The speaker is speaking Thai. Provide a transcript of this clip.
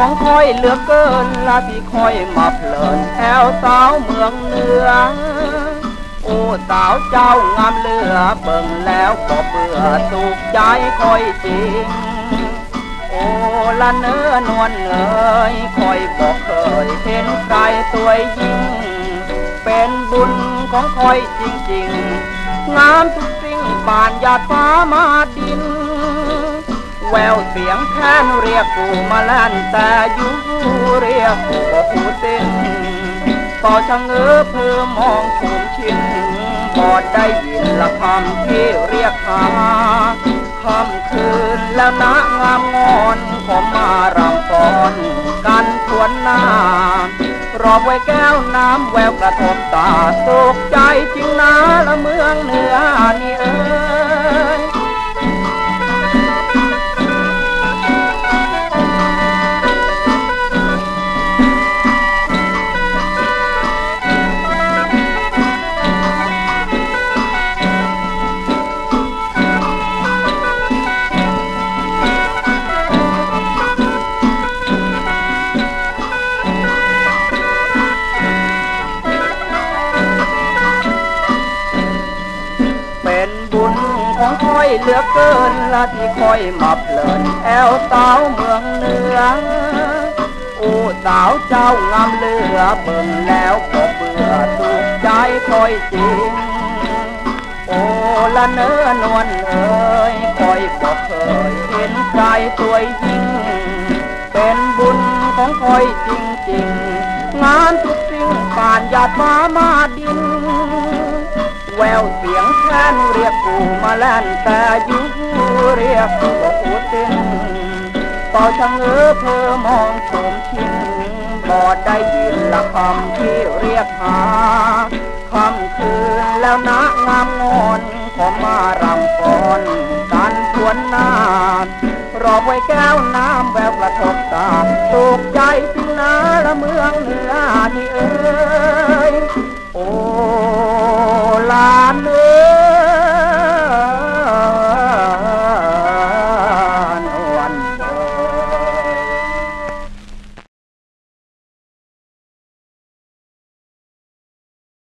ของคอยเหลือเกินละที่คอยมาเพลินแอวสาวเมืองเหนือ โอ้สาวเจ้างามเหลือเบิ่งแล้วก็เบื่อสุขใจคอยจริง โอ้ละเนื้อนวลเอ๋ยคอยบอกเคยเห็นใครสวยยิ่ง เป็นบุญของคอยจริงๆ งามทุกสิ่งบานหยาดฟ้ามาดิน แววเสียงแค้นเรียกกูมาแล่นแต่อยู่เรียกกูบอกกูเต้นพอชะเง้อเพื่อมองสูงชินพอได้ยินละคำที่เรียกหาคำคืนแล้วนะงามงอนขอมารำฟ้อนกันทวนหน้ารอบไว้แก้วน้ำแววกระทบตาตกใจจริงนะละเมืองเหนือนี่เอ้ย ของคอยเหลือเกินละที่คอยมาเพลินแอวสาวเมืองเหนือโอ้สาวเจ้างามเหลือเบิ่งแล้วก็เบื่อถูกใจคอยจริงโอ้ละเนื้อนวลเอ๋ยคอยบอกเคยเห็นใครสวยยิ่ง เป็นบุญของคอยจริงๆงานทุกสิ่งผ่านหยาดฟ้ามาดิน แววเสียงแค้นเรียกกูมาแล่นแต่อยู่เรียกกูบอกกูเต้นเป่าชะเง้อเพื่อมองชมชินบอดได้ยินละคำที่เรียกหาคำคืนแล้วนะงามงอนขอมารำฟ้อนกันทวนน้ารอบไว้แก้วน้ำแวว